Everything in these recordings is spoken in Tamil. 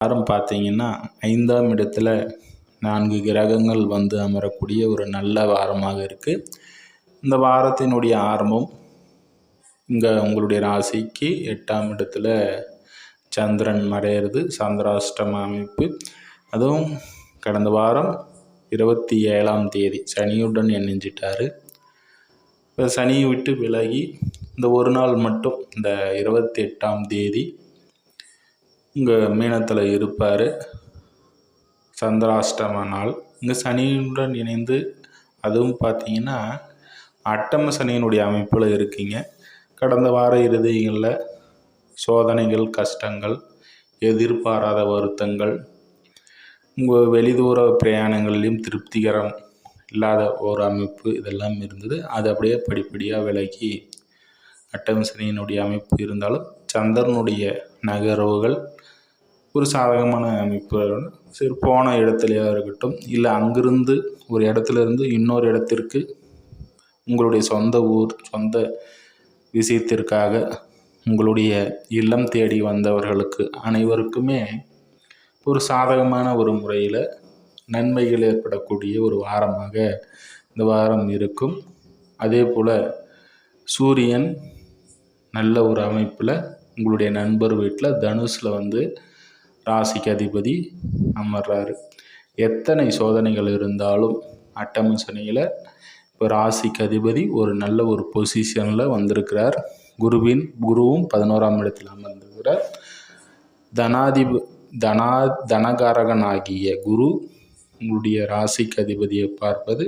வாரம் பார்த்தீங்கன்னா ஐந்தாம் இடத்துல நான்கு கிரகங்கள் வந்து அமரக்கூடிய ஒரு நல்ல வாரமாக இருக்குது இந்த வாரத்தினுடைய ஆரம்பம் இங்கே உங்களுடைய ராசிக்கு எட்டாம் இடத்துல சந்திரன் மறையிறது சந்திராஷ்டம அமைப்பு. அதுவும் கடந்த வாரம் இருபத்தி ஏழாம் தேதி சனியுடன் இணைஞ்சிட்டாரு. இப்போ சனியை விட்டு விலகி இந்த ஒரு நாள் மட்டும் இந்த இருபத்தி எட்டாம் தேதி இங்கே மீனத்தில் இருப்பார். சந்திராஷ்டம நாள். இங்கே சனியுடன் இணைந்து அதுவும் பார்த்தீங்கன்னா அட்டம சனியினுடைய அமைப்பில் இருக்கீங்க. கடந்த வார இறுதிகளில் சோதனைகள் கஷ்டங்கள் எதிர்பாராத வருத்தங்கள் உங்கள் வெளிதூர பிரயாணங்கள்லேயும் திருப்திகரம் இல்லாத ஒரு அமைப்பு இதெல்லாம் இருந்தது. அது அப்படியே படிப்படியாக விலகி அட்டம் சனியினுடைய அமைப்பு இருந்தாலும் சந்திரனுடைய நகர்வுகள் ஒரு சாதகமான அமைப்பு சரி போன இடத்துலையா இருக்கட்டும் இல்லை அங்கிருந்து ஒரு இடத்துல இருந்து இன்னொரு இடத்திற்கு உங்களுடைய சொந்த ஊர் சொந்த விஷயத்திற்காக உங்களுடைய இல்லம் தேடி வந்தவர்களுக்கு அனைவருக்குமே ஒரு சாதகமான ஒரு முறையில் நன்மைகள் ஏற்படக்கூடிய ஒரு வாரமாக இந்த வாரம் இருக்கும். அதே போல் சூரியன் நல்ல ஒரு அமைப்பில் உங்களுடைய நண்பர் வீட்டில் தனுஷில் வந்து ராசிக்கு அதிபதி அமர்றாரு. எத்தனை சோதனைகள் இருந்தாலும் அட்டம சனியில் இப்போ ராசிக்கு அதிபதி ஒரு நல்ல ஒரு பொசிஷனில் வந்திருக்கிறார். குருவின் குருவும் பதினோராம் இடத்தில் அமர்ந்திருக்கிறார். தனாதிப தனா தனகாரகனாகிய குரு உங்களுடைய ராசிக்கு அதிபதியை பார்ப்பது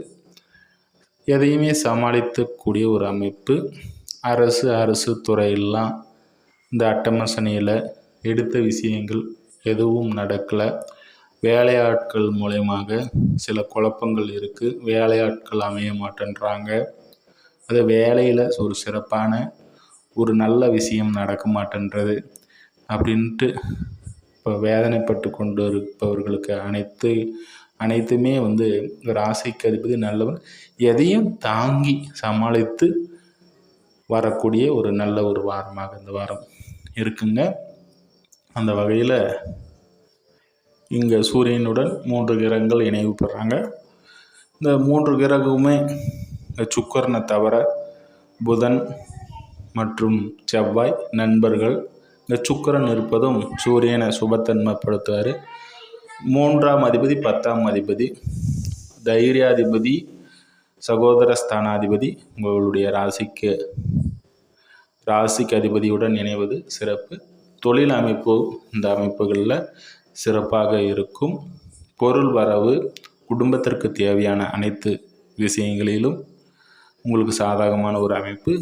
எதையுமே சமாளிக்கக்கூடிய ஒரு அமைப்பு. அரசு அரசு துறையெல்லாம் இந்த அட்டமசனையில் எடுத்த விஷயங்கள் எதுவும் நடக்கலை. வேலையாட்கள் மூலயமாக சில குழப்பங்கள் இருக்குது வேலையாட்கள் அமைய மாட்டேன்றாங்க. அது வேலையில் ஒரு சிறப்பான ஒரு நல்ல விஷயம் நடக்க மாட்டேன்றது அப்படின்ட்டு இப்போ வேதனைப்பட்டு கொண்டு இருப்பவர்களுக்கு அனைத்து அனைத்துமே வந்து ராசிக்கு அதிபதி நல்லவன் எதையும் தாங்கி சமாளித்து வரக்கூடிய ஒரு நல்ல ஒரு வாரமாக இந்த வாரம் இருக்குங்க. அந்த வகையில் இங்கே சூரியனுடன் மூன்று கிரகங்கள் இணைவு பெறாங்க. இந்த மூன்று கிரகமுமே இந்த சுக்கரனை தவிர புதன் மற்றும் செவ்வாய் நண்பர்கள். இந்த சுக்கரன் இருப்பதும் சூரியனை சுபத்தன்மைப்படுத்துவார். மூன்றாம் அதிபதி பத்தாம் அதிபதி தைரியாதிபதி சகோதர ஸ்தானாதிபதி உங்களுடைய ராசிக்கு ராசிக்கு அதிபதியுடன் இணைவது சிறப்பு. தொழில் அமைப்பு இந்த அமைப்புகளில் சிறப்பாக இருக்கும். பொருள் வரவு குடும்பத்திற்கு தேவையான அனைத்து விஷயங்களிலும் உங்களுக்கு சாதகமான ஒரு அமைப்பு.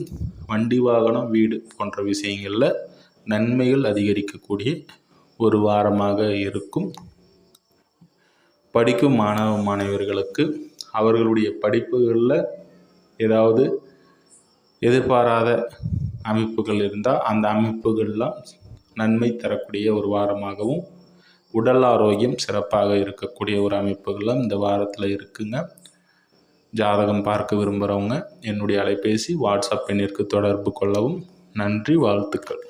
வண்டி வாகனம் வீடு போன்ற விஷயங்களில் நன்மைகள் அதிகரிக்கக்கூடிய ஒரு வாரமாக இருக்கும். படிக்கும் மாணவ மாணவர்களுக்கு அவர்களுடைய படிப்புகளில் ஏதாவது எதிர்பாராத அமைப்புகள் இருந்தால் அந்த அமைப்புகள்லாம் நன்மை தரக்கூடிய ஒரு வாரமாகவும் உடல் ஆரோக்கியம் சிறப்பாக இருக்கக்கூடிய ஒரு அமைப்புகளும் இந்த வாரத்தில் இருக்குங்க. ஜாதகம் பார்க்க விரும்புகிறவங்க என்னுடைய அலைபேசி வாட்ஸ்அப் எண்ணிற்கு தொடர்பு கொள்ளவும். நன்றி வாழ்த்துக்கள்.